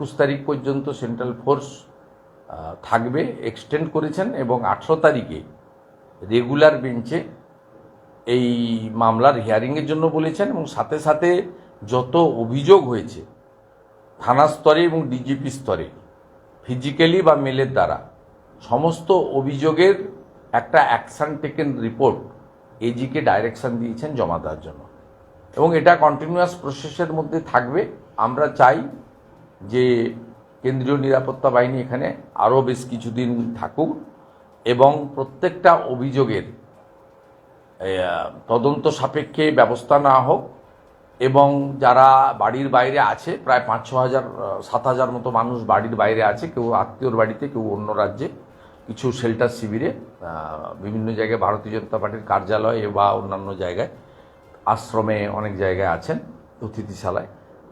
একুশ তারিখ পর্যন্ত সেন্ট্রাল ফোর্স থাকবে এক্সটেন্ড করেছেন এবং আঠেরো তারিখে রেগুলার বেঞ্চে এই মামলার হিয়ারিংয়ের জন্য বলেছেন এবং সাথে সাথে যত অভিযোগ হয়েছে থানা স্তরে এবং ডিজিপি স্তরে ফিজিক্যালি বা মেলের দ্বারা, সমস্ত অভিযোগের একটা অ্যাকশন টেকেন রিপোর্ট এজিকে ডাইরেকশন দিয়েছেন জমা দেওয়ার জন্য। এবং এটা কন্টিনিউয়াস প্রসেসের মধ্যে থাকবে। আমরা চাই যে কেন্দ্রীয় নিরাপত্তা বাহিনী এখানে আরও বেশ কিছুদিন থাকুক এবং প্রত্যেকটা অভিযোগের তদন্ত সাপেক্ষে ব্যবস্থা না হোক এবং যারা বাড়ির বাইরে আছে, প্রায় পাঁচ, ছ হাজার সাত হাজার মতো মানুষ বাড়ির বাইরে আছে, কেউ আত্মীয়র বাড়িতে, কেউ অন্য রাজ্যে, কিছু শেল্টার শিবিরে বিভিন্ন জায়গায় ভারতীয় জনতা পার্টির কার্যালয়ে বা অন্যান্য জায়গায়, আশ্রমে অনেক জায়গায় আছেন, অতিথিশালায়।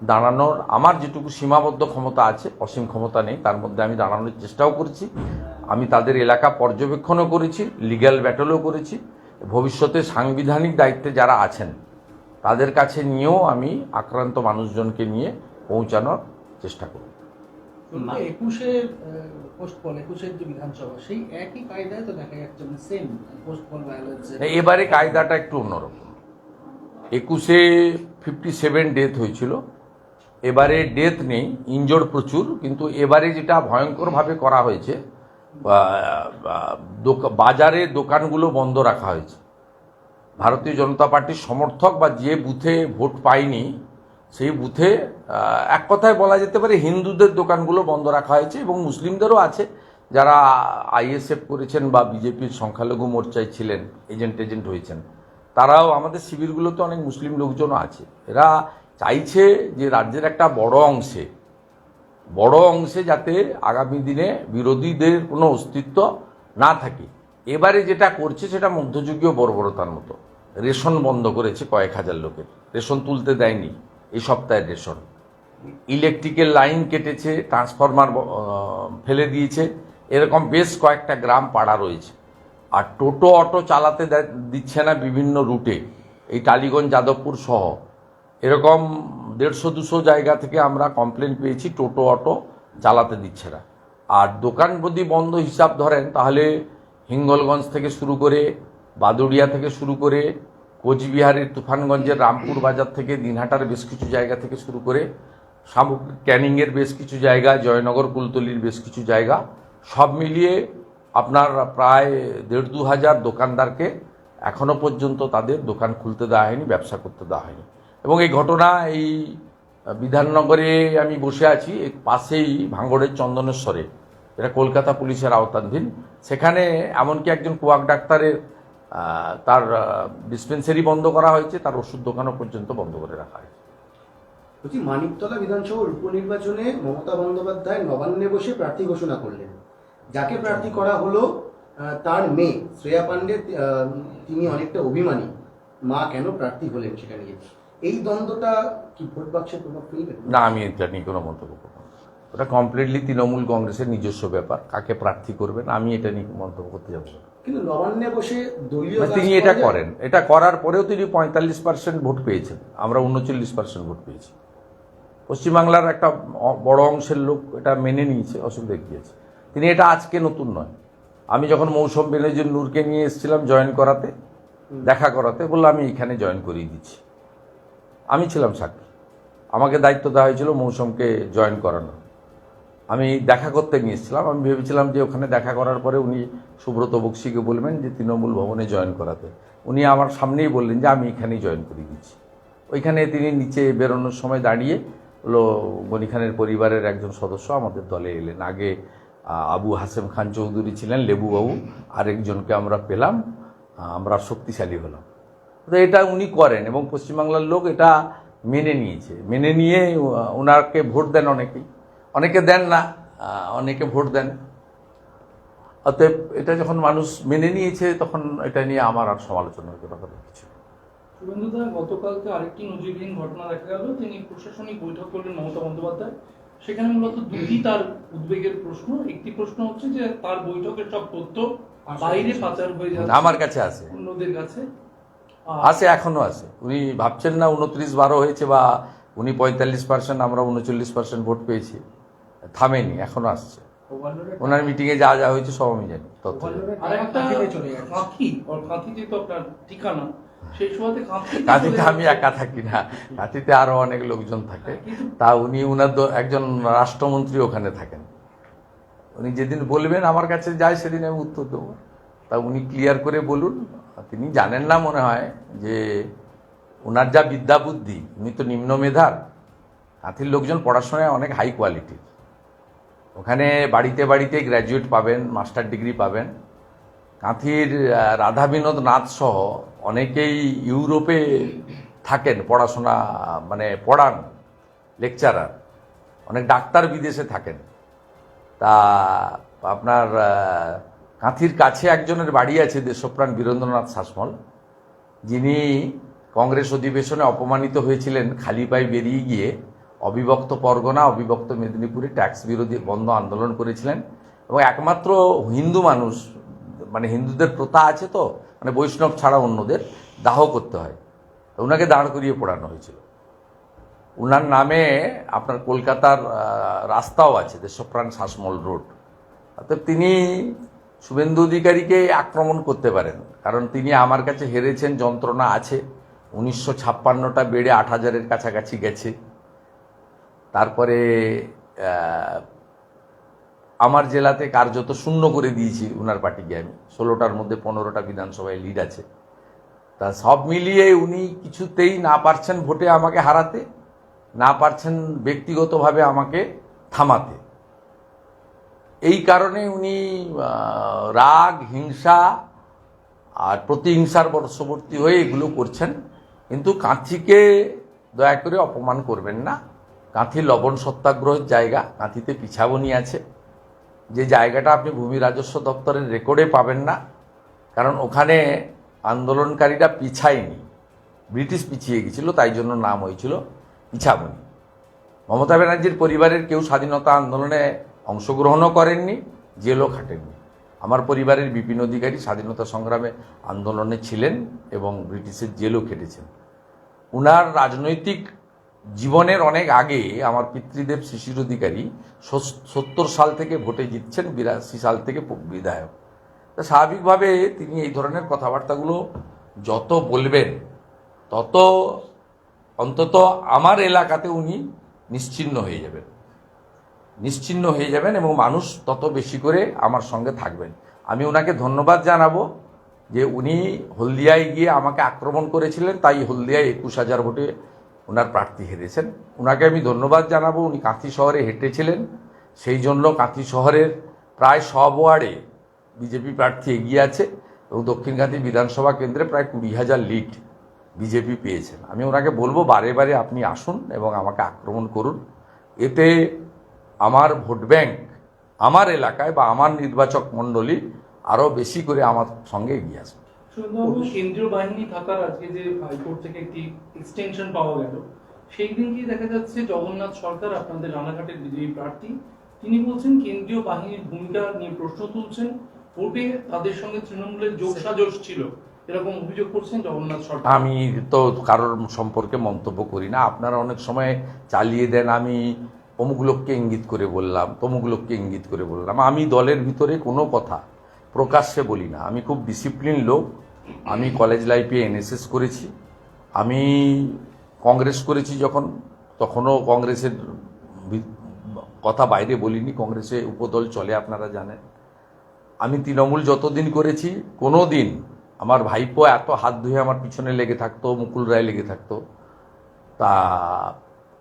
দাঁড়ানোর আমার যেটুকু সীমাবদ্ধ ক্ষমতা আছে অসীম ক্ষমতা নেই তার মধ্যে আমি দাঁড়ানোর চেষ্টাও করেছি। আমি তাদের এলাকা পর্যবেক্ষণও করেছি লিগ্যাল ব্যাটলও করেছি। ভবিষ্যতে সাংবিধানিক দায়িত্বে যারা আছেন তাদের কাছে নিয়েও আমি আক্রান্ত মানুষজনকে নিয়ে পৌঁছানোর চেষ্টা করব। একুশে পোস্ট একুশের যে বিধানসভা সেই একই কায়দায় তো দেখা যাচ্ছে মানে সেম এবারে কায়দাটা একটু অন্যরকম। একুশে ফিফটি সেভেন ডেথ হয়েছিল এবারে ডেথ নেই ইনজোর্ড প্রচুর, কিন্তু এবারে যেটা ভয়ঙ্করভাবে করা হয়েছে বাজারে দোকানগুলো বন্ধ রাখা হয়েছে। ভারতীয় জনতা পার্টির সমর্থক বা যে বুথে ভোট পায়নি, সেই বুথে এক কথায় বলা যেতে পারে হিন্দুদের দোকানগুলো বন্ধ রাখা হয়েছে এবং মুসলিমদেরও আছে, যারা আইএসএফ করেছেন বা বিজেপির সংখ্যালঘু মোর্চায় ছিলেন এজেন্ট এজেন্ট হয়েছেন। তারাও আমাদের শিবিরগুলোতে অনেক মুসলিম লোকজনও আছে। এরা চাইছে যে রাজ্যের একটা বড় অংশে বড় অংশে যাতে আগামী দিনে বিরোধীদের কোনো অস্তিত্ব না থাকে। এবারে যেটা করছে সেটা মধ্যযুগীয় বর্বরতার মতো। রেশন বন্ধ করেছে কয়েক হাজার লোকের। রেশন তুলতে দেয়নি এই সপ্তাহের রেশন। ইলেকট্রিকের লাইন কেটেছে, ট্রান্সফরমার ফেলে দিয়েছে। এরকম বেশ কয়েকটা গ্রাম পাড়া রয়েছে। আর টোটো, অটো চালাতে দিচ্ছে না বিভিন্ন রুটে। এই টালিগঞ্জ, যাদবপুর সহ এরকম দেড়শো, দুশো জায়গা থেকে আমরা কমপ্লেন পেয়েছি, টোটো, অটো চালাতে দিচ্ছে না। আর দোকান যদি বন্ধ হিসাব ধরেন, তাহলে হিঙ্গলগঞ্জ থেকে শুরু করে, বাদুড়িয়া থেকে শুরু করে, কোচবিহারের তুফানগঞ্জের রামপুর বাজার থেকে, দিনহাটার বেশ কিছু জায়গা থেকে শুরু করে, সামগ্রিক ক্যানিংয়ের বেশ কিছু জায়গা, জয়নগর, কুলতলির বেশ কিছু জায়গা, সব মিলিয়ে আপনার প্রায় দেড় দু হাজার দোকানদারকে এখনও পর্যন্ত তাদের দোকান খুলতে দেওয়া হয়নি, ব্যবসা করতে দেওয়া হয়নি। এবং এই ঘটনা এই বিধাননগরে আমি বসে আছি, এর পাশেই ভাঙড়ের চন্দনেশ্বরে। এটা কলকাতা পুলিশের আওতাধীন। সেখানে এমনকি একজন কুয়াক ডাক্তারের তার ডিসপেন্সারি বন্ধ করা হয়েছে, তার ওষুধ দোকানও পর্যন্ত বন্ধ করে রাখা হয়েছে। বলছি, মানিকতলা বিধানসভার উপনির্বাচনে মমতা বন্দ্যোপাধ্যায় নবান্নে বসে প্রার্থী ঘোষণা করলেন। যাকে প্রার্থী করা হলো তার মেয়ে, শ্রেয়া পাণ্ডে তিনি অনেকটা অভিমানী। মা কেন প্রার্থী হলেন সেটা নিয়ে এই দ্বন্দ্বটা কি ভোট বাক্সে প্রভাব ফেলবে? না আমি এটা নিয়ে কোনো মন্তব্য করব ওটা কমপ্লিটলি তৃণমূল কংগ্রেসের নিজস্ব ব্যাপার। কাকে প্রার্থী করবেন আমি এটা নিয়ে মন্তব্য করতে যাব কিন্তু নবান্নে বসে দলীয় মানে তিনি এটা করেন। এটা করার পরেও তিনি পঁয়তাল্লিশ পার্সেন্ট ভোট পেয়েছেন। আমরা উনচল্লিশ পার্সেন্ট ভোট পেয়েছি। পশ্চিমবাংলার একটা বড় অংশের লোক এটা মেনে নিয়েছে অসুবিধা গিয়েছে তিনি এটা আজকে নতুন নয়। আমি যখন মৌসুম বেনজির নূরকে নিয়ে এসেছিলাম জয়েন করাতে দেখা করাতে বলল আমি এখানে জয়েন করিয়ে দিচ্ছি। আমি ছিলাম সাক্ষী। আমাকে দায়িত্ব দেওয়া হয়েছিল মৌসুমকে জয়েন করানো। আমি দেখা করতে নিয়েছিলাম আমি ভেবেছিলাম যে ওখানে দেখা করার পরে উনি সুব্রত বক্সিকে বলবেন যে তৃণমূল ভবনে জয়েন করাতে। উনি আমার সামনেই বললেন যে আমি এখানেই জয়েন করিয়ে দিচ্ছি। ওইখানে তিনি নিচে বেরোনোর সময় দাঁড়িয়ে হলো গনি খানের পরিবারের একজন সদস্য আমাদের দলে এলেন। আগে আবু হাসেম খান চৌধুরী ছিলেন, লেবুবাবু, আরেকজনকে আমরা পেলাম আমরা শক্তিশালী হলাম। তো এটা উনি করেন এবং পশ্চিমবাংলার লোক এটা মেনে নিয়েছে। মেনে নিয়ে ওনাকে ভোট দেন অনেকেই। অনেকে দেন না অনেকে ভোট দেন। অতএব এটা যখন মানুষ মেনে নিয়েছে তখন এটা নিয়ে আমার আর সমালোচনার কথা কিছু শুভেন্দুদা গতকালকে আরেকটি নজিরবিহীন ঘটনা দেখা গেল। তিনি প্রশাসনিক বৈঠক করলেন মমতা বন্দ্যোপাধ্যায়। সেখানে মূলত দুটি তার উদ্বেগের প্রশ্ন। একটি প্রশ্ন হচ্ছে যে তার বৈঠকের সব তথ্য বাইরে পাচার হয়ে যাচ্ছে আমার কাছে আছে। অন্যদের কাছে। আছে এখনও আছে। উনি ভাবছেন না উনত্রিশ বারো হয়েছে বা উনি পঁয়তাল্লিশ পার্সেন্ট আমরা উনচল্লিশ পার্সেন্ট ভোট পেয়েছি। থামেনি এখনও আসছে। ওনার মিটিংয়ে যা যা হয়েছে সব আমি জানি তথ্য কাঁথিতে আমি একা থাকি না কাঁথিতে আরও অনেক লোকজন থাকে। তা উনি উনার দ- একজন রাষ্ট্রমন্ত্রী ওখানে থাকেন। উনি যেদিন বলবেন আমার কাছে যায় সেদিন আমি উত্তর দেবো। তা উনি ক্লিয়ার করে বলুন তিনি জানেন না মনে হয় যে ওনার যা বিদ্যা বুদ্ধি, উনি তো নিম্ন মেধার। কাঁথির লোকজন পড়াশোনায় অনেক হাই কোয়ালিটির ওখানে বাড়িতে বাড়িতে গ্র্যাজুয়েট পাবেন মাস্টার ডিগ্রি পাবেন। কাঁথির রাধা বিনোদ নাথ সহ অনেকেই ইউরোপে থাকেন পড়াশোনা মানে পড়ান লেকচারার অনেক ডাক্তার বিদেশে থাকেন। তা আপনার কাঁথির কাছে একজনের বাড়ি আছে দেশপ্রাণ বীরেন্দ্রনাথ শাসমল। যিনি কংগ্রেস অধিবেশনে অপমানিত হয়েছিলেন, খালি পায়ে বেরিয়ে গিয়ে অবিভক্ত পরগনা, অবিভক্ত মেদিনীপুরে ট্যাক্স বিরোধী বন্ধ আন্দোলন করেছিলেন। এবং একমাত্র হিন্দু মানুষ মানে হিন্দুদের প্রথা আছে তো মানে বৈষ্ণব ছাড়া অন্যদের, দাহ করতে হয়। ওনাকে দাঁড় করিয়ে পড়ানো হয়েছিল। ওনার নামে আপনার কলকাতার রাস্তাও আছে, দেশপ্রাণ শাসমল রোড। অর্থাৎ তিনি শুভেন্দু অধিকারীকে আক্রমণ করতে পারেন, কারণ তিনি আমার কাছে হেরেছেন, যন্ত্রণা আছে। উনিশশো ছাপ্পান্নটা বেড়ে আট হাজারের কাছাকাছি গেছে। তারপরে আমার জেলাতে কার্যত শূন্য করে দিয়েছি উনার পার্টিকে আমি। ষোলোটার মধ্যে পনেরোটা বিধানসভায় লিড আছে। তা সব মিলিয়ে উনি কিছুতেই না পারছেন ভোটে আমাকে হারাতে, না পারছেন ব্যক্তিগতভাবে আমাকে থামাতে। এই কারণে উনি রাগ, হিংসা আর প্রতিহিংসার বর্ষবর্তী হয়ে এগুলো করছেন। কিন্তু কাঁথিকে দয়া করে অপমান করবেন না। কাঁথি লবণ সত্যাগ্রহের জায়গা, কাঁথিতে পিছাবনি আছে। যে জায়গাটা আপনি ভূমি রাজস্ব দপ্তরের রেকর্ডে পাবেন না, কারণ ওখানে আন্দোলনকারীরা পিছায়নি। ব্রিটিশ পিছিয়ে গেছিল, তাই জন্য নাম হয়েছিল পিছাবনি। মমতা ব্যানার্জির পরিবারের কেউ স্বাধীনতা আন্দোলনে অংশগ্রহণও করেননি, জেলও খাটেননি। আমার পরিবারের বিপিন অধিকারী স্বাধীনতা সংগ্রামে আন্দোলনে ছিলেন এবং ব্রিটিশের জেলও খেটেছেন। উনার রাজনৈতিক জীবনের অনেক আগে আমার পিতৃদেব শিশির অধিকারী সত্তর সাল থেকে ভোটে জিতছেন, বিরাশি সাল থেকে বিধায়ক। তা স্বাভাবিকভাবে তিনি এই ধরনের কথাবার্তাগুলো যত বলবেন, তত অন্তত আমার এলাকাতে উনি নিশ্চিহ্ন হয়ে যাবেন। নিশ্চিহ্ন হয়ে যাবেন এবং মানুষ তত বেশি করে আমার সঙ্গে থাকবেন। আমি ওনাকে ধন্যবাদ জানাব যে উনি হলদিয়ায় গিয়ে আমাকে আক্রমণ করেছিলেন, তাই হলদিয়ায় একুশ হাজার ভোটে ওনার প্রার্থী হেরেছেন। ওনাকে আমি ধন্যবাদ জানাব, উনি কাঁথি শহরে হেঁটেছিলেন। সেই জন্য কাঁথি শহরের প্রায় সব ওয়ার্ডে বিজেপি প্রার্থী এগিয়ে আছে এবং দক্ষিণ কাঁথি বিধানসভা কেন্দ্রে প্রায় কুড়ি হাজার লিড বিজেপি পেয়েছেন। আমি ওনাকে বলব, বারে বারে আপনি আসুন এবং আমাকে আক্রমণ করুন। এতে আমার ভোট ব্যাংক আমার এলাকায় বা আমার নির্বাচক মণ্ডলী আরও বেশি করে আমার সঙ্গে এগিয়ে আসবে। কেন্দ্রীয় বাহিনী থাকার আজকে যে হাইকোর্ট থেকে একটি এক্সটেনশন পাওয়া গেল সেই দিনকেই দেখা যাচ্ছে জগন্নাথ সরকার আপনাদের রানাঘাটের বিজয়ী প্রার্থী। তিনি বলছেন কেন্দ্রীয় বাহিনীর ভূমিকা নিয়ে প্রশ্ন তুলছেন। ভোটে তাদের সঙ্গে তৃণমূলের যোগসাজশ ছিল। এরকম অভিযোগ করছেন জগন্নাথ সরকার। আমি তো কারোর সম্পর্কে মন্তব্য করি না। আপনারা অনেক সময় চালিয়ে দেন আমি অমুক লোককে ইঙ্গিত করে বললাম তমুক লোককে ইঙ্গিত করে বললাম। আমি দলের ভিতরে কোনো কথা প্রকাশ্যে বলি না। আমি খুব ডিসিপ্লিন লোক। আমি কলেজ লাইফে এনএসএস করেছি। আমি কংগ্রেস করেছি যখন। তখনও কংগ্রেসের কথা বাইরে বলিনি। কংগ্রেসে উপদল চলে, আপনারা জানেন। আমি তৃণমূল যতদিন করেছি কোনো দিন আমার ভাইপো এত হাত ধুয়ে আমার পিছনে লেগে থাকতো, মুকুল রায় লেগে থাকতো। তা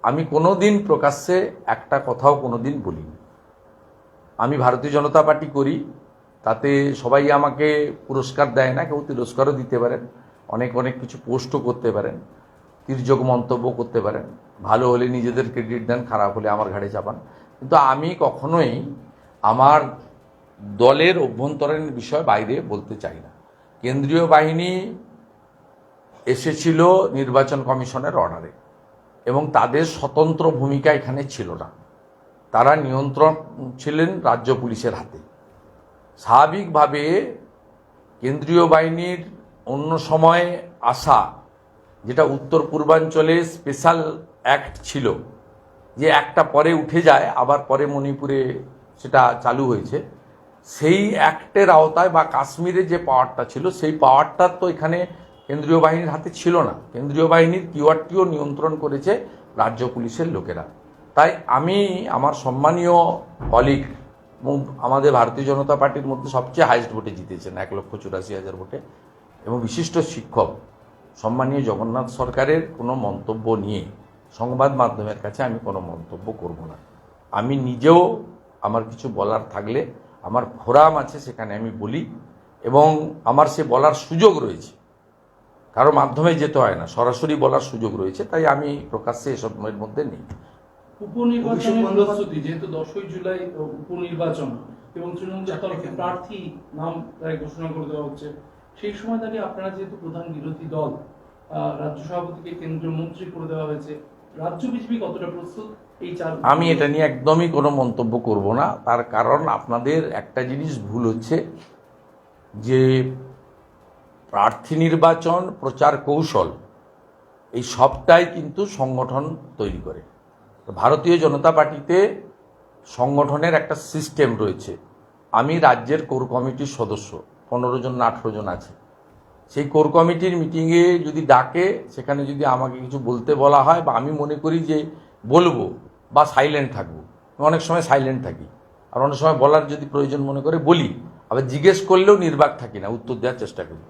আমি কোনো দিন প্রকাশ্যে একটা কথাও কোনো দিন বলিনি। আমি ভারতীয় জনতা পার্টি করি, তাতে সবাই আমাকে পুরস্কার দেয় না, কেউ তিরস্কারও দিতে পারেন, অনেক অনেক কিছু পোস্টও করতে পারেন, তির্যক মন্তব্য করতে পারেন। ভালো হলে নিজেদের ক্রেডিট দেন, খারাপ হলে আমার ঘাড়ে চাপান। কিন্তু আমি কখনোই আমার দলের অভ্যন্তরীণ বিষয় বাইরে বলতে চাই না। কেন্দ্রীয় বাহিনী এসেছিল নির্বাচন কমিশনের অর্ডারে। এবং তাদের স্বতন্ত্র ভূমিকা এখানে ছিল না। তারা নিয়ন্ত্রণ ছিলেন রাজ্য পুলিশের হাতে। স্বাভাবিকভাবে কেন্দ্রীয় বাহিনীর অন্য সময়ে আসা, যেটা উত্তর পূর্বাঞ্চলে স্পেশাল অ্যাক্ট ছিল, যে একটা পরে উঠে যায়, আবার পরে মণিপুরে সেটা চালু হয়েছে। সেই অ্যাক্টের আওতায় বা কাশ্মীরে যে পাওয়ারটা ছিল, সেই পাওয়ারটা তো এখানে কেন্দ্রীয় বাহিনীর হাতে ছিল না। কেন্দ্রীয় বাহিনীর কিওয়ারটিও নিয়ন্ত্রণ করেছে রাজ্য পুলিশের লোকেরা। তাই আমি, আমার সম্মানীয় কলিগ এবং আমাদের ভারতীয় জনতা পার্টির মধ্যে সবচেয়ে হাইস্ট ভোটে জিতেছেন, এক লক্ষ চুরাশি হাজার ভোটে। এবং বিশিষ্ট শিক্ষক, সম্মানীয় জগন্নাথ সরকারের কোনো মন্তব্য নিয়ে সংবাদ মাধ্যমের কাছে আমি কোনো মন্তব্য করব না। আমি নিজেও আমার কিছু বলার থাকলে, আমার ফোরাম আছে সেখানে আমি বলি এবং আমার সে বলার সুযোগ রয়েছে। কারও মাধ্যমে যেতে হয় না সরাসরি বলার সুযোগ রয়েছে তাই আমি প্রকাশ্যে এসবের মধ্যে নেই। উপনির্বাচনের প্রস্তুতি যেহেতু দশই জুলাই উপনির্বাচন এবং তৃণমূলের তরফে প্রার্থী নাম প্রায় ঘোষণা করে দেওয়া হচ্ছে সেই সময় দাঁড়িয়ে আপনারা যেহেতু প্রধান বিরোধী দল রাজ্য সভাপতিকে কেন্দ্রীয় মন্ত্রী করে দেওয়া হয়েছে রাজ্য বিজেপি কতটা প্রস্তুত এই চার আমি এটা নিয়ে একদমই কোনো মন্তব্য করব না তার কারণ আপনাদের একটা জিনিস ভুল হচ্ছে যে প্রার্থী নির্বাচন, প্রচার কৌশল, এই সবটাই কিন্তু সংগঠন তৈরি করে। ভারতীয় জনতা পার্টিতে সংগঠনের একটা সিস্টেম রয়েছে। আমি রাজ্যের কোর কমিটির সদস্য, পনেরো জন, আঠেরো জন আছে। সেই কোর কমিটির মিটিংয়ে যদি ডাকে, সেখানে যদি আমাকে কিছু বলতে বলা হয় বা আমি মনে করি যে বলব বা সাইলেন্ট থাকব অনেক সময় সাইলেন্ট থাকি। আর অনেক সময় বলার যদি প্রয়োজন মনে করে বলি, আবার জিজ্ঞেস করলেও নির্বাক থাকি না, উত্তর দেওয়ার চেষ্টা করি।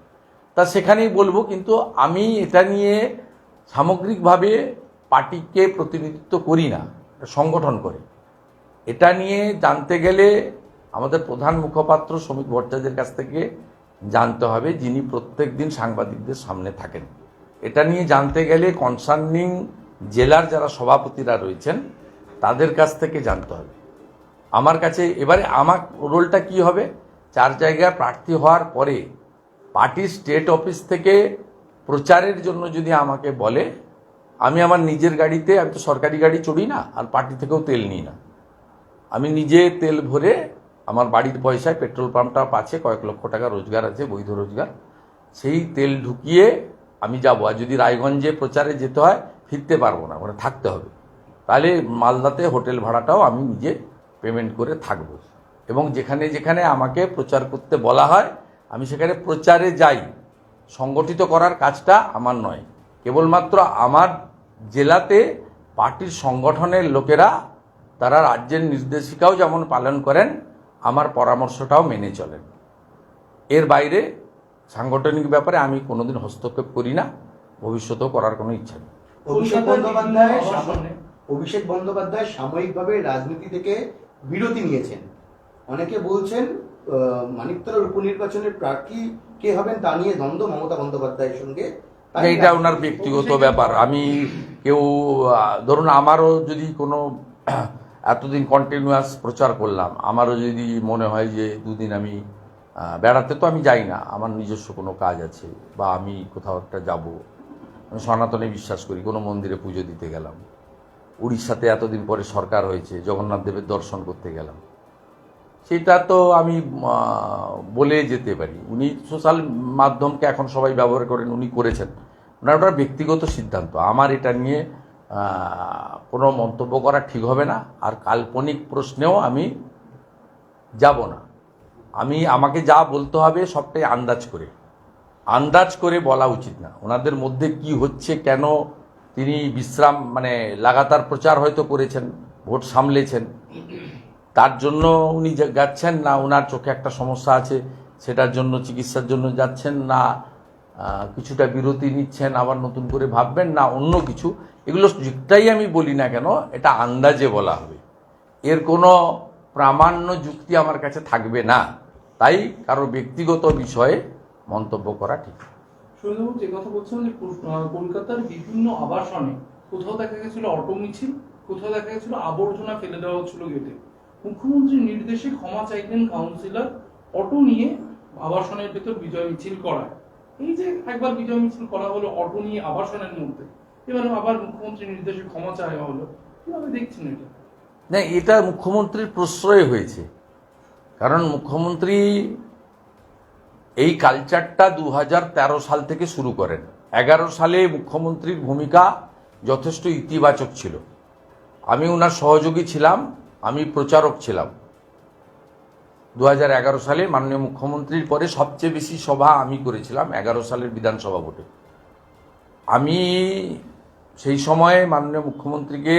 তা সেখানেই বলব, কিন্তু আমি এটা নিয়ে সামগ্রিকভাবে পার্টিকে প্রতিনিধিত্ব করি না সংগঠন করে। এটা নিয়ে জানতে গেলে আমাদের প্রধান মুখপাত্র শ্রমিক ভট্টাচার্যের কাছ থেকে জানতে হবে, যিনি প্রত্যেক দিন সাংবাদিকদের সামনে থাকেন। এটা নিয়ে জানতে গেলে কনসার্নিং জেলার যারা সভাপতিরা রয়েছেন, তাদের কাছ থেকে জানতে হবে। আমার কাছে এবারে আমার রোলটা কি হবে? চার জায়গায় প্রার্থী হওয়ার পরে পার্টি স্টেট অফিস থেকে প্রচারের জন্য যদি আমাকে বলে, আমি আমার নিজের গাড়িতে, আমি তো সরকারি গাড়ি চড়ি না, আর পার্টি থেকেও তেল নিই না। আমি নিজে তেল ভরে আমার বাড়ির পয়সায় পেট্রোল পাম্পটা পাচ্ছে কয়েক লক্ষ টাকা রোজগার আছে, বৈধ রোজগার। সেই তেল ঢুকিয়ে আমি যাব, আর যদি রায়গঞ্জে প্রচারে যেতে হয়, ফিরতে পারব না ওখানে থাকতে হবে। তাহলে মালদাতে হোটেল ভাড়াটাও আমি নিজে পেমেন্ট করে থাকব। এবং যেখানে যেখানে আমাকে প্রচার করতে বলা হয় আমি সেখানে প্রচারে যাই। সংগঠিত করার কাজটা আমার নয়। কেবলমাত্র আমার জেলাতে পার্টির সংগঠনের লোকেরা, তারা রাজ্যের নির্দেশিকাও যেমন পালন করেন, আমার পরামর্শটাও মেনে চলেন। এর বাইরে সাংগঠনিক ব্যাপারে আমি কোনোদিন হস্তক্ষেপ করি না, ভবিষ্যতেও করার কোনো ইচ্ছা নেই। অভিষেক বন্দ্যোপাধ্যায় অভিষেক বন্দ্যোপাধ্যায় সাময়িকভাবে রাজনীতি থেকে বিরতি নিয়েছেন। অনেকে বলছেন মানিকতলার উপনির্বাচনের প্রার্থী কে হবেন তা নিয়ে দ্বন্দ্ব মমতা বন্দ্যোপাধ্যায়ের সঙ্গে? তাই এটা ওনার ব্যক্তিগত ব্যাপার। আমি কেউ ধরুন আমারও যদি কোনো এতদিন কন্টিনিউয়াস প্রচার করলাম আমারও যদি মনে হয় যে দুদিন আমি বেড়াতে তো আমি যাই না আমার নিজস্ব কোনো কাজ আছে বা আমি কোথাও একটা যাব। আমি সনাতনে বিশ্বাস করি কোনো মন্দিরে পুজো দিতে গেলাম। উড়িষ্যাতে এতদিন পরে সরকার হয়েছে জগন্নাথ দেবের দর্শন করতে গেলাম। সেটা তো আমি বলে যেতে পারি। উনি সোশ্যাল মাধ্যমকে এখন সবাই ব্যবহার করেন, উনি করেছেন। ওনার ওটা ব্যক্তিগত সিদ্ধান্ত। আমার এটা নিয়ে কোনো মন্তব্য করা ঠিক হবে না। আর কাল্পনিক প্রশ্নেও আমি যাব না। আমি, আমাকে যা বলতে হবে সবটাই আন্দাজ করে। আন্দাজ করে বলা উচিত না। ওনাদের মধ্যে কি হচ্ছে, কেন তিনি বিশ্রাম মানে লাগাতার প্রচার হয়তো করেছেন, ভোট সামলেছেন। তার জন্য উনি যাচ্ছেন না ওনার চোখে একটা সমস্যা আছে, সেটার জন্য, চিকিৎসার জন্য যাচ্ছেন না কিছুটা বিরতি নিচ্ছেন, আবার নতুন করে ভাববেন না, অন্য কিছু। এগুলো যেটাই আমি বলি না কেন, এটা আন্দাজে বলা হবে। এর কোনো প্রামাণ্য যুক্তি আমার কাছে থাকবে না। তাই কারও ব্যক্তিগত বিষয়ে মন্তব্য করা ঠিক। যে কথা বলছিলাম যে কলকাতার বিভিন্ন আবাসনে কোথাও দেখা গেছিল অটো মিছিল, কোথাও দেখা গেছিল আবর্জনা ফেলে দেওয়া হচ্ছিল গেটে। মুখ্যমন্ত্রীর নির্দেশে ক্ষমা চাইলেন কাউন্সিলর, অটো নিয়ে আবাসনের ভেতর বিজয় মিছিল করায়। এই যে একবার বিজয় মিছিল করা হলো, অটো নিয়ে আবাসনের মধ্যে। এবারে আবার মুখ্যমন্ত্রীর নির্দেশে ক্ষমা চাওয়া হলো। কীভাবে দেখছেন এটা? না, এটা মুখ্যমন্ত্রীর প্রশ্রয় হয়েছে। কারণ মুখ্যমন্ত্রী এই কালচারটা দু হাজার তেরো সাল থেকে শুরু করেন। এগারো সালে মুখ্যমন্ত্রীর ভূমিকা যথেষ্ট ইতিবাচক ছিল। আমি ওনার সহযোগী ছিলাম। আমি প্রচারক ছিলাম। দু হাজার এগারো সালে মাননীয় মুখ্যমন্ত্রীর পরে সবচেয়ে বেশি সভা আমি করেছিলাম, এগারো সালের বিধানসভা ভোটে। আমি সেই সময়ে মাননীয় মুখ্যমন্ত্রীকে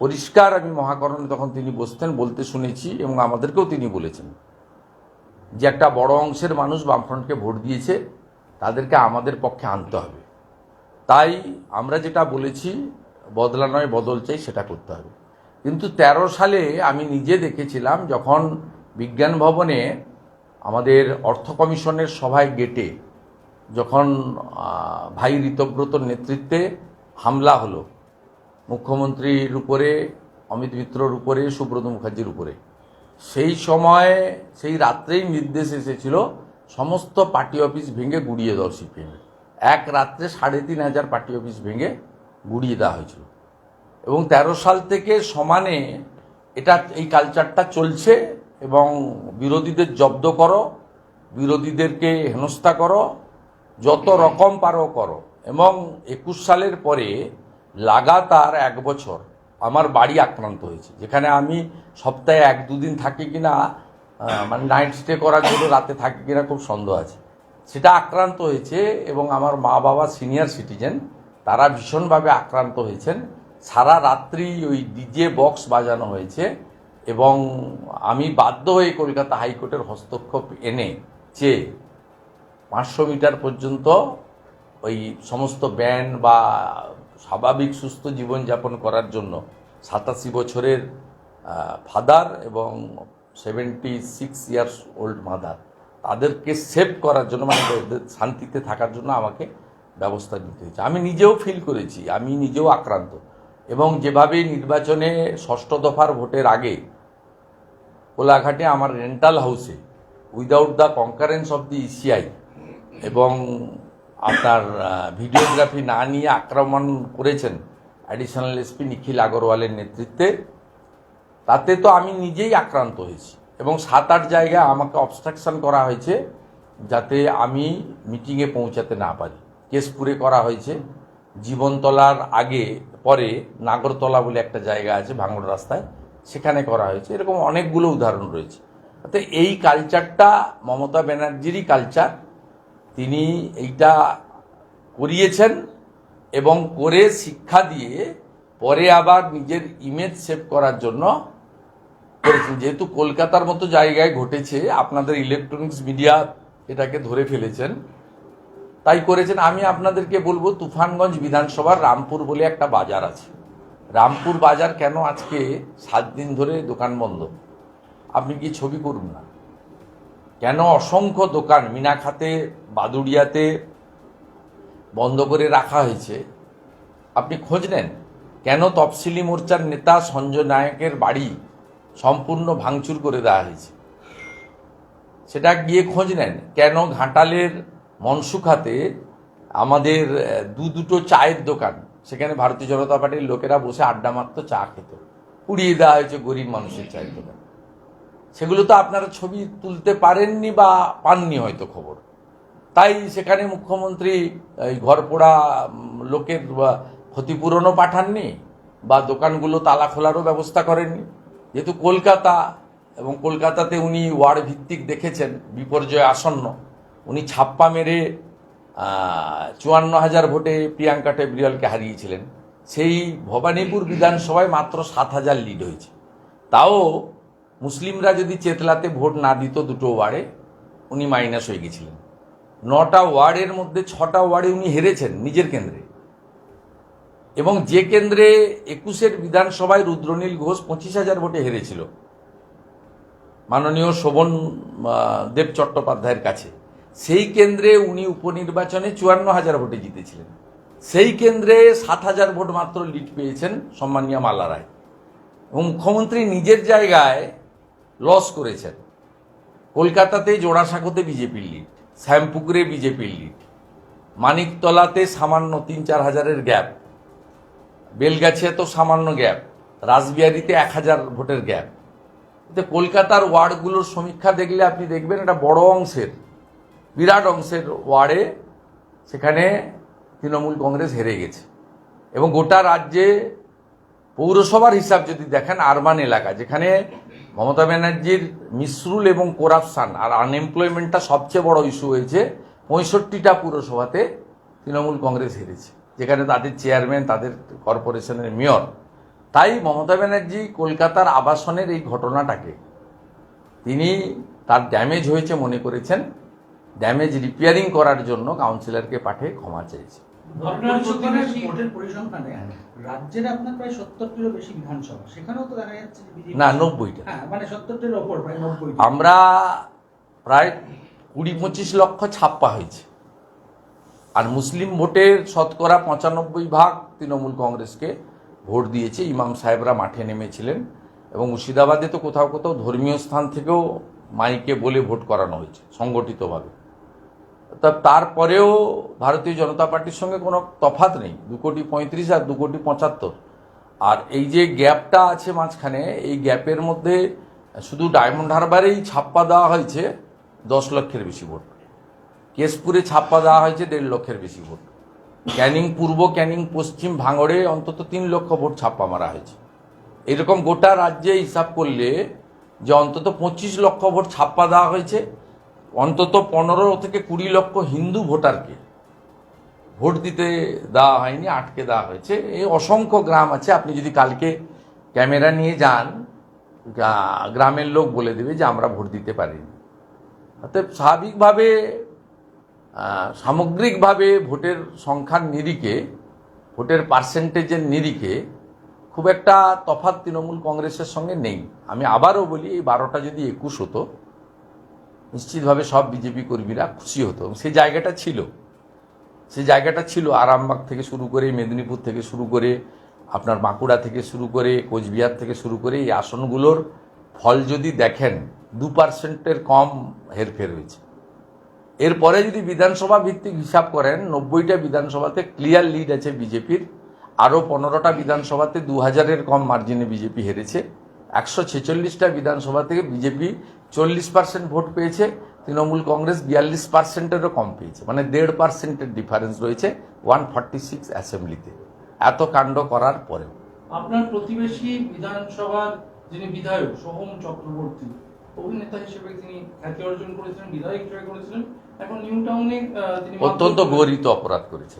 পরিষ্কার আমি মহাকরণে তখন তিনি বসতেন, বলতে শুনেছি এবং আমাদেরকেও তিনি বলেছেন যে একটা বড় অংশের মানুষ বামফ্রন্টকে ভোট দিয়েছে, তাদেরকে আমাদের পক্ষে আনতে হবে। তাই আমরা যেটা বলেছি, বদলা নয়, বদল চাই, সেটা করতে হবে। কিন্তু ১৩ সালে আমি নিজে দেখেছিলাম যখন বিজ্ঞান ভবনে আমাদের অর্থ কমিশনের সভায় গেটে যখন ভাই ঋতব্রতর নেতৃত্বে হামলা হলো, মুখ্যমন্ত্রীর উপরে, অমিত মিত্রর উপরে, সুব্রত মুখার্জির উপরে। সেই সময়, সেই রাত্রেই নির্দেশ এসেছিল, সমস্ত পার্টি অফিস ভেঙে গুড়িয়ে দেওয়া সিপিএমের। এক রাত্রে সাড়ে তিন হাজার পার্টি অফিস ভেঙে গুড়িয়ে দেওয়া হয়েছিল। এবং তেরো সাল থেকে সমানে এটা এই কালচারটা চলছে এবং বিরোধীদের জব্দ করো বিরোধীদেরকে হেনস্থা করো যত রকম পারো করো। এবং একুশ সালের পরে লাগাতার এক বছর আমার বাড়ি আক্রান্ত হয়েছে যেখানে আমি সপ্তাহে এক দুদিন থাকি কিনা আহ, মানে নাইট স্টে করার জন্য রাতে থাকি কিনা খুব সন্দেহ আছে। সেটা আক্রান্ত হয়েছে এবং আমার মা বাবা সিনিয়র সিটিজেন তারা ভীষণভাবে আক্রান্ত হয়েছেন। সারা রাত্রি ওই ডিজে বক্স বাজানো হয়েছে এবং আমি বাধ্য হয়ে কলকাতা হাইকোর্টের হস্তক্ষেপ এনে চেয়ে পাঁচশো মিটার পর্যন্ত ওই সমস্ত ব্যান্ড বা স্বাভাবিক সুস্থ জীবনযাপন করার জন্য সাতাশি বছরের ফাদার এবং seventy six years old mother তাদেরকে সেভ করার জন্য মানে শান্তিতে থাকার জন্য আমাকে ব্যবস্থা নিতে হয়েছে। আমি নিজেও ফিল করেছি, আমি নিজেও আক্রান্ত। এবং যেভাবে নির্বাচনে ষষ্ঠ দফার ভোটের আগে কোলাঘাটে আমার রেন্টাল হাউসে without the concurrence of the ECI এবং আপনার ভিডিওগ্রাফি না নিয়ে আক্রমণ করেছেন অ্যাডিশনাল এসপি নিখিল আগরওয়ালের নেতৃত্বে, তাতে তো আমি নিজেই আক্রান্ত হয়েছি এবং সাত আট জায়গায় আমাকে অবস্ট্রাকশন করা হয়েছে যাতে আমি মিটিংয়ে পৌঁছাতে না পারি। কেশপুরে করা হয়েছে। জীবনতলার আগে, পরে নাগরতলা বলে একটা জায়গা আছে ভাঙড় রাস্তায়, সেখানে করা হয়েছে। এরকম অনেকগুলো উদাহরণ রয়েছে। তো এই কালচারটা মমতা ব্যানার্জিরই কালচার। তিনি এইটা করিয়েছেন এবং করে শিক্ষা দিয়ে পরে আবার নিজের ইমেজ সেভ করার জন্য করেছেন। যেহেতু কলকাতার মতো জায়গায় ঘটেছে, আপনাদের ইলেকট্রনিক্স মিডিয়া এটাকে ধরে ফেলেছেন। তাই করেছেন। আমি আপনাদেরকে বলব, তুফানগঞ্জ বিধানসভার রামপুর বলে একটা বাজার আছে। রামপুর বাজার কেন আজকে সাত দিন ধরে দোকান বন্ধ? আপনি কি ছবি করুন না? কেন অসংখ্য দোকান মিনাখাতে, বাদুড়িয়াতে বন্ধ করে রাখা হয়েছে? আপনি খোঁজ নেন। কেন তফসিলি মোর্চার নেতা সঞ্জয় নায়কের বাড়ি সম্পূর্ণ ভাঙচুর করে দেওয়া হয়েছে? সেটা গিয়ে খোঁজ নেন। কেন ঘাটালের মনসুখাতে আমাদের দু দুটো চায়ের দোকান। সেখানে ভারতীয় জনতা পার্টির লোকেরা বসে আড্ডা মারতো, চা খেত। পুড়িয়ে দেওয়া হয়েছে গরিব মানুষের চায়ের দোকান। সেগুলো তো আপনারা ছবি তুলতে পারেননি বা পাননি হয়তো খবর। তাই সেখানে মুখ্যমন্ত্রী, এই ঘর পোড়া লোকের ক্ষতিপূরণও পাঠাননি বা দোকানগুলো তালা খোলারও ব্যবস্থা করেননি। যেহেতু কলকাতা, এবং কলকাতাতে উনি ওয়ার্ড ভিত্তিক দেখেছেন, বিপর্যয় আসন্ন। উনি ছাপ্পা মেরে চুয়ান্ন হাজার ভোটে প্রিয়াঙ্কা টেবরিয়ালকে হারিয়েছিলেন। সেই ভবানীপুর বিধানসভায় মাত্র সাত হাজার লিড হয়েছে। তাও মুসলিমরা যদি চেতলাতে ভোট না দিত, দুটো ওয়ার্ডে উনি মাইনাস হয়ে গেছিলেন। নটা ওয়ার্ডের মধ্যে ছটা ওয়ার্ডে উনি হেরেছেন নিজের কেন্দ্রে। এবং যে কেন্দ্রে একুশের বিধানসভায় রুদ্রনীল ঘোষ পঁচিশ হাজার ভোটে হেরেছিল, মাননীয় শোভন দেব চট্টোপাধ্যায়ের কাছে সেই কেন্দ্রে উনি উপনির্বাচনে চুয়ান্ন হাজার ভোটে জিতেছিলেন। সেই কেন্দ্রে সাত হাজার ভোট মাত্র লিড পেয়েছেন সম্মানীয় মাল্লা রায়। এবং মুখ্যমন্ত্রী নিজের জায়গায় লস করেছেন। কলকাতাতে জোড়াসাঁকোতে বিজেপির লিড, শ্যামপুকুরে বিজেপির লিড, মানিকতলাতে সামান্য তিন চার হাজারের গ্যাপ বেলগাছিয়া তো সামান্য গ্যাপ, রাসবিহারিতে এক হাজার ভোটের গ্যাপ। কলকাতার ওয়ার্ডগুলোর সমীক্ষা দেখলে আপনি দেখবেন এটা বড় অংশের বিরাট অংশের ওয়ার্ডে সেখানে তৃণমূল কংগ্রেস হেরে গেছে। এবং গোটা রাজ্যে পৌরসভার হিসাব যদি দেখেন আরবান এলাকা, যেখানে মমতা ব্যানার্জির মিসরুল এবং করাপশান আর আনএমপ্লয়মেন্টটা সবচেয়ে বড় ইস্যু হয়েছে, পঁয়ষট্টিটা পুরসভাতে তৃণমূল কংগ্রেস হেরেছে, যেখানে তাদের চেয়ারম্যান, তাদের কর্পোরেশনের মেয়র। তাই মমতা ব্যানার্জি কলকাতার আবাসনের এই ঘটনাটাকে তিনি তার ড্যামেজ হয়েছে মনে করেছেন। ড্যামেজ রিপেয়ারিং করার জন্য কাউন্সিলরকে পাঠিয়ে ক্ষমা চেয়েছে। রাজ্যের আপনার প্রায় সত্তরটিরও বেশি বিধানসভা সেখানেও তো দেখা যাচ্ছে না নব্বইটা। হ্যাঁ মানে সত্তরটির ওপর প্রায় নব্বই আমরা প্রায় কুড়ি পঁচিশ লক্ষ ছাপ্পা হয়েছে। আর মুসলিম ভোটের শতকরা পঁচানব্বই ভাগ তৃণমূল কংগ্রেসকে ভোট দিয়েছে ইমাম সাহেবরা মাঠে নেমেছিলেন এবং মুর্শিদাবাদে তো কোথাও কোথাও ধর্মীয় স্থান থেকেও মাইকে বলে ভোট করানো হয়েছে সংগঠিতভাবে। তা তারপরেও ভারতীয় জনতা পার্টির সঙ্গে কোনো তফাত নেই। দু কোটি পঁয়ত্রিশ আর দু কোটি পঁচাত্তর। আর এই যে গ্যাপটা আছে মাঝখানে, এই গ্যাপের মধ্যে শুধু ডায়মন্ড হারবারেই ছাপ্পা দেওয়া হয়েছে দশ লক্ষের বেশি ভোট। কেশপুরে ছাপ্পা দেওয়া হয়েছে দেড় লক্ষের বেশি ভোট। ক্যানিং পূর্ব, ক্যানিং পশ্চিম ভাঙড়ে অন্তত তিন লক্ষ ভোট ছাপ্পা মারা হয়েছে। এরকম গোটা রাজ্যে হিসাব করলে যে অন্তত পঁচিশ লক্ষ ভোট ছাপ্পা দেওয়া হয়েছে অন্তত পনেরো থেকে কুড়ি লক্ষ হিন্দু ভোটারকে ভোট দিতে দেওয়া হয়নি, আটকে দেওয়া হয়েছে। এই অসংখ্য গ্রাম আছে, আপনি যদি কালকে ক্যামেরা নিয়ে যান গ্রামের লোক বলে দেবে যে আমরা ভোট দিতে পারিনি। অতএব স্বাভাবিকভাবে সামগ্রিকভাবে ভোটের সংখ্যার নিরিখে, ভোটের পার্সেন্টেজের নিরিখে খুব একটা তফাৎ তৃণমূল কংগ্রেসের সঙ্গে নেই। আমি আবারও বলি, এই বারোটা যদি একুশ হতো নিশ্চিতভাবে সব বিজেপি কর্মীরা খুশি হতো এবং সেই জায়গাটা ছিল। সেই জায়গাটা ছিল আরামবাগ থেকে শুরু করে, মেদিনীপুর থেকে শুরু করে, আপনার বাঁকুড়া থেকে শুরু করে, কোচবিহার থেকে শুরু করে এই আসনগুলোর ফল যদি দেখেন, দু পার্সেন্টের কম হেরফের হয়েছে। এরপরে যদি বিধানসভা ভিত্তিক হিসাব করেন, নব্বইটা বিধানসভাতে ক্লিয়ার লিড আছে বিজেপির, আরও পনেরোটা বিধানসভাতে দু হাজারের কম মার্জিনে বিজেপি হেরেছে। একশো ছেচল্লিশটা বিধানসভা থেকে বিজেপি চল্লিশ পার্সেন্ট ভোট পেয়েছে তৃণমূল কংগ্রেস বিয়াল্লিশ পার্সেন্টেরও কম পেয়েছে মানে দেড় পার্সেন্টের ডিফারেন্স রয়েছে ওয়ান ফর্টি সিক্স অ্যাসেম্বলিতে এত কাণ্ড করার পরেও। আপনার প্রতিবেশী বিধানসভার যিনি বিধায়ক সোহম চক্রবর্তী অভিনেতা হিসেবে তিনি খ্যাতি অর্জন করেছিলেন বিধায়ক হিসেবে করেছিলেন এখন নিউ টাউনে তিনি অত্যন্ত গরিত অপরাধ করেছে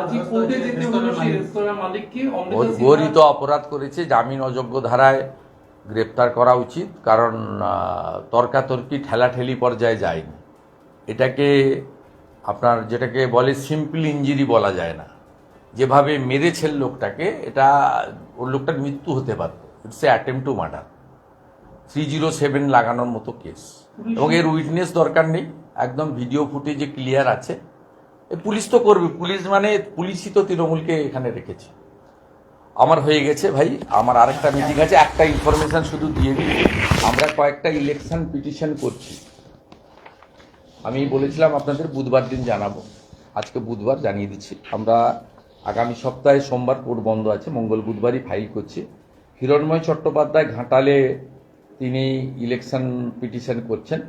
আজকে কোর্টে যেতে হলো সেই রেস্তোরাঁ মালিককে অমৃতা গর- সিনহা- গরিত অপরাধ করেছে জামিন অযোগ্য ধারায়। গ্রেপ্তার করা উচিত, কারণ তর্কাতর্কি ঠেলাঠেলি পর্যায়ে যায়নি। এটাকে আপনার যেটাকে বলে সিম্পল ইঞ্জুরি বলা যায় না। যেভাবে মেরেছেন লোকটাকে, এটা, ওর লোকটার মৃত্যু হতে পারত। It's a attempt to murder three zero seven লাগানোর মতো কেস এবং এর উইটনেস দরকার নেই। একদম ভিডিও ফুটেজে ক্লিয়ার আছে। পুলিশ তো করবে। পুলিশ মানে পুলিশই তো তৃণমূলকে এখানে রেখেছে। আমার হয়ে গেছে ভাই, আমার আরেকটা মিটিং আছে, একটা ইনফরমেশন শুধু দিয়ে দিই। আমরা কয়েকটা ইলেকশন পিটিশন করছি। আমি বলেছিলাম আপনাদের বুধবার দিন জানাব। আজকে বুধবার জানিয়ে দিচ্ছি। আমরা আগামী সপ্তাহে সোমবার কোর্ট বন্ধ আছে, মঙ্গল বুধবারই ফাইল করছি। হিরণময় চট্টোপাধ্যায় ঘাটালে তিনি ইলেকশন পিটিশন করছেন।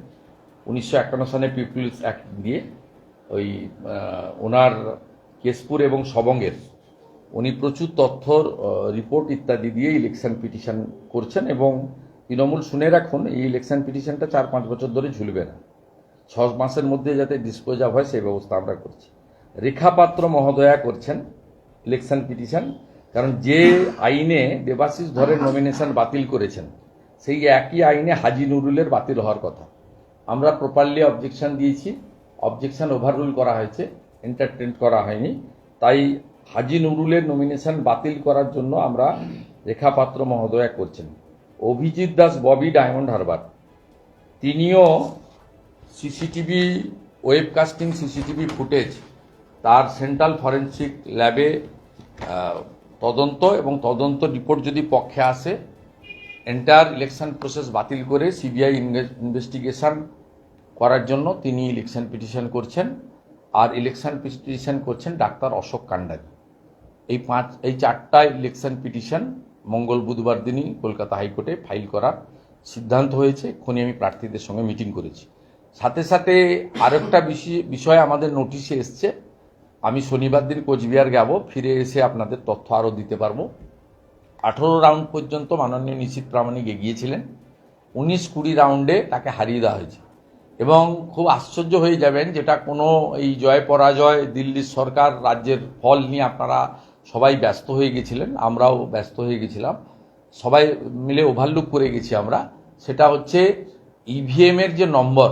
উনিশশো একান্ন সালে পিপুলস অ্যাক্ট দিয়ে ওই ওনার কেশপুর এবং সবঙ্গের উনি প্রচুর তথ্য রিপোর্ট ইত্যাদি দিয়ে ইলেকশন পিটিশন করছেন এবং তৃণমূল শুনে রাখুন, এই ইলেকশন পিটিশনটা চার পাঁচ বছর ধরে ঝুলবে না। ছ মাসের মধ্যে যাতে ডিসপোজ অফ হয়, সেই ব্যবস্থা আমরা করছি। রেখা পাত্র মহোদয়া করছেন ইলেকশন পিটিশন কারণ যে আইনে দেবাশিস ধরের নমিনেশন বাতিল করেছেন, সেই একই আইনে হাজি নুরুলের বাতিল হওয়ার কথা। আমরা প্রপারলি অবজেকশন দিয়েছি অবজেকশন ওভাররুল করা হয়েছে এন্টারটেন করা হয়নি। তাই হাজি নুরুলের নমিনেশন বাতিল করার জন্য আমরা রেখা পাত্র মহোদয়া করছেন। অভিজিৎ দাস, ববি ডায়মন্ড হারবার। তিনিও সিসিটিভি ওয়েবকাস্টিং সিসিটিভি ফুটেজ তার সেন্ট্রাল ফরেন্সিক ল্যাবে তদন্ত এবং তদন্ত রিপোর্ট যদি পক্ষে আসে এন্টার ইলেকশন প্রসেস বাতিল করে সিবিআই ইনভেস্টিগেশন করার জন্য তিনি ইলেকশন পিটিশন করছেন। আর ইলেকশন পিটিশন করছেন ডাক্তার অশোক কান্ডারি। এই পাঁচ, এই চারটা ইলেকশন পিটিশন মঙ্গল, বুধবার দিনই কলকাতা হাইকোর্টে ফাইল করার সিদ্ধান্ত হয়েছে। এক্ষুনি আমি প্রার্থীদের সঙ্গে মিটিং করেছি। সাথে সাথে আরেকটা বিষয়- বিষয় আমাদের নোটিশে এসছে। আমি শনিবার দিন কোচবিহার যাব, ফিরে এসে আপনাদের তথ্য আরও দিতে পারব। আঠেরো রাউন্ড পর্যন্ত মাননীয় নিশ্চিত প্রামাণিক এগিয়েছিলেন। উনিশ কুড়ি রাউন্ডে তাকে হারিয়ে দেওয়া হয়েছে। এবং খুব আশ্চর্য হয়ে যাবেন যেটা কোনো এই জয় পরাজয়, দিল্লির সরকার, রাজ্যের ফল নিয়ে আপনারা সবাই ব্যস্ত হয়ে গেছিলেন, আমরাও ব্যস্ত হয়ে গেছিলাম। সবাই মিলে ওভারলুক করে গেছি আমরা। সেটা হচ্ছে ইভিএমের যে নম্বর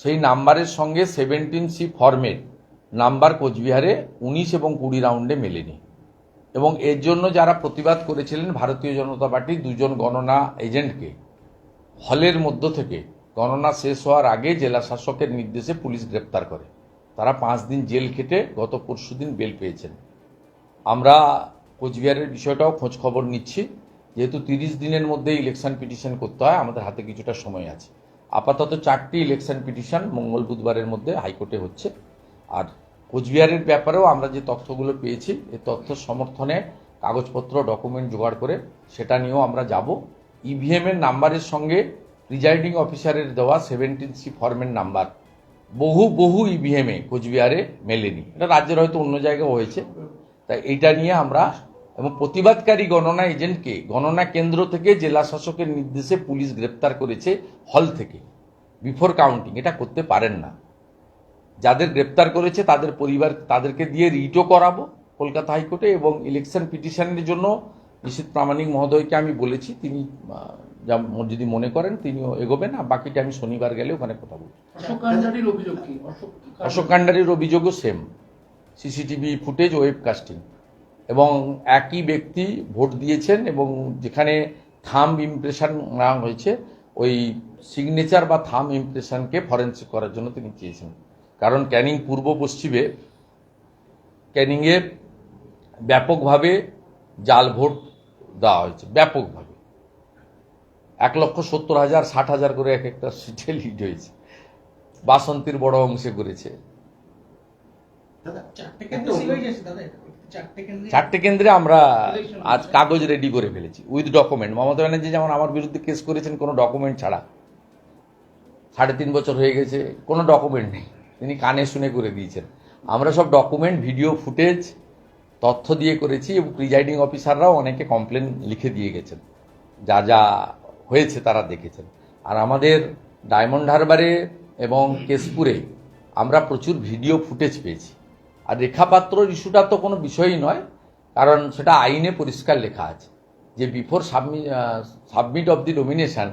সেই নাম্বারের সঙ্গে সেভেন্টিন সি ফর্মের নাম্বার কোচবিহারে উনিশ এবং কুড়ি রাউন্ডে মেলেনি। এবং এর জন্য যারা প্রতিবাদ করেছিলেন ভারতীয় জনতা পার্টি দুজন গণনা এজেন্টকে, হলের মধ্য থেকে। গণনা শেষ হওয়ার আগে জেলা শাসকের নির্দেশে পুলিশ গ্রেপ্তার করে। তারা পাঁচ দিন জেল খেটে গত পরশুদিন বেল পেয়েছেন। আমরা কোচবিহারের বিষয়টাও খোঁজ খবর নিচ্ছি। যেহেতু তিরিশ দিনের মধ্যে ইলেকশন পিটিশন করতে হয়, আমাদের হাতে কিছুটা সময় আছে। আপাতত চারটি ইলেকশন পিটিশন মঙ্গল বুধবারের মধ্যে হাইকোর্টে হচ্ছে। আর কোচবিহারের ব্যাপারেও আমরা যে তথ্যগুলো পেয়েছি এই তথ্য সমর্থনে কাগজপত্র ডকুমেন্ট জোগাড় করে সেটা নিয়েও আমরা যাব। ইভিএমের নাম্বারের সঙ্গে প্রিজাইডিং অফিসারের দেওয়া সেভেন্টিন সি ফর্মের নাম্বার। বহু বহু ইভিএমে কোচবিহারে মেলেনি। এটা রাজ্যের হয়তো অন্য জায়গায় হয়েছে। তাই এইটা নিয়ে আমরা এবং প্রতিবাদকারী গণনা এজেন্টকে গণনা কেন্দ্র থেকে জেলা শাসকের নির্দেশে পুলিশ গ্রেপ্তার করেছে হল থেকে বিফোর কাউন্টিং। এটা করতে পারেন না। যাদের গ্রেপ্তার করেছে তাদের পরিবার তাদেরকে দিয়ে রিটও করাবো কলকাতা হাইকোর্টে এবং ইলেকশন পিটিশনের জন্য নিশীত প্রামাণিক মহোদয়কে আমি বলেছি তিনি যা যদি মনে করেন তিনিও এগোবেন আর বাকিটা আমি শনিবার গেলে ওখানে কথা বলব। অশোক কাণ্ডারির অভিযোগও same CCTV footage webcasting. এবং একই ব্যক্তি ভোট দিয়েছেন এবং যেখানে থাম ইমপ্রেশন নেওয়া হয়েছে, ওই সিগনেচার বা থাম ইমপ্রেশনকে ফরেন্সিক করার জন্য তিনি চেয়েছেন। কারণ ক্যানিং পূর্ব পশ্চিমে ক্যানিংয়ে ব্যাপকভাবে জাল ভোট দেওয়া হয়েছে, ব্যাপকভাবে। এক লক্ষ সত্তর হাজার, ষাট হাজার করে এক একটা সিটে লিড হয়েছে। বাসন্তীর বড় অংশে করেছে। চারটে কেন্দ্রে আমরা আজ কাগজ রেডি করে ফেলেছি উইথ ডকুমেন্ট মমতা ব্যানার্জি যেমন আমার বিরুদ্ধে কেস করেছেন কোনো ডকুমেন্ট ছাড়া। সাড়ে তিন বছর হয়ে গেছে কোনো ডকুমেন্ট নেই। তিনি কানে শুনে করে দিয়েছেন। আমরা সব ডকুমেন্ট ভিডিও ফুটেজ তথ্য দিয়ে করেছি এবং প্রিজাইডিং অফিসাররাও অনেকে কমপ্লেন লিখে দিয়ে গেছেন। যা যা হয়েছে তারা দেখেছেন। আর আমাদের ডায়মন্ড হারবারে এবং কেশপুরে আমরা প্রচুর ভিডিও ফুটেজ পেয়েছি। আর রেখাপাত্র ইস্যুটা তো কোনো বিষয়ই নয়, কারণ সেটা আইনে পরিষ্কার লেখা আছে। যে before সাবমি submit of the nomination,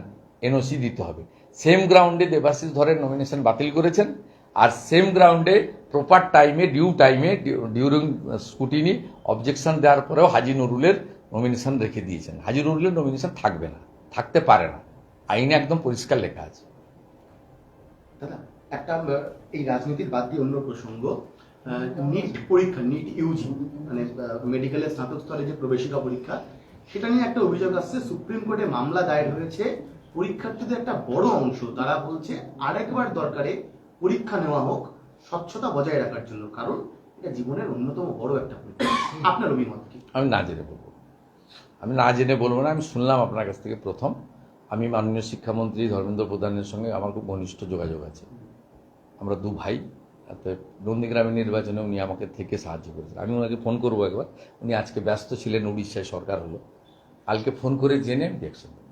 NOC দিতে হবে। সেম গ্রাউন্ডে দেবাশিস ধরের নমিনেশন বাতিল করেছেন, আর সেম গ্রাউন্ডে প্রপার টাইমে, ডিউ টাইমে ডিউরিং স্কুটিনি অবজেকশন দেওয়ার পরেও হাজি নুরুলের নমিনেশন রেখে দিয়েছেন। হাজি নুরুলের নমিনেশন থাকবে না, থাকতে পারে না। আইনে একদম পরিষ্কার লেখা আছে। দাদা, একটা এই রাজনীতির বাদ দিয়ে অন্য প্রসঙ্গ নিট পরীক্ষা নিট ইউজি মানে মেডিকেলের স্নাতক স্তরে যে প্রবেশিকা পরীক্ষা, সেটা নিয়ে একটা অভিযোগ আসছে। সুপ্রিম কোর্টে মামলা দায়ের হয়েছে। পরীক্ষার্থীদের একটা বড় অংশ, তারা বলছে, আরেকবার দরকারে পরীক্ষা নেওয়া হোক, স্বচ্ছতা বজায় রাখার জন্য, কারণ এটা জীবনের অন্যতম বড় একটা পরীক্ষা। আপনার অভিমত কি? আমি না জেনে বলব। আমি না জেনে বলব না, আমি শুনলাম আপনার কাছ থেকে প্রথম। আমি মাননীয় শিক্ষামন্ত্রী ধর্মেন্দ্র প্রধানের সঙ্গে আমার খুব ঘনিষ্ঠ যোগাযোগ আছে। আমরা দু ভাই নন্দীগ্রামের নির্বাচনে উনি আমাকে থেকে সাহায্য করেছেন। আমি ওনাকে ফোন করব একবার। উনি আজকে ব্যস্ত ছিলেন, উড়িষ্যায় সরকার হলো। কালকে ফোন করে জেনে আমি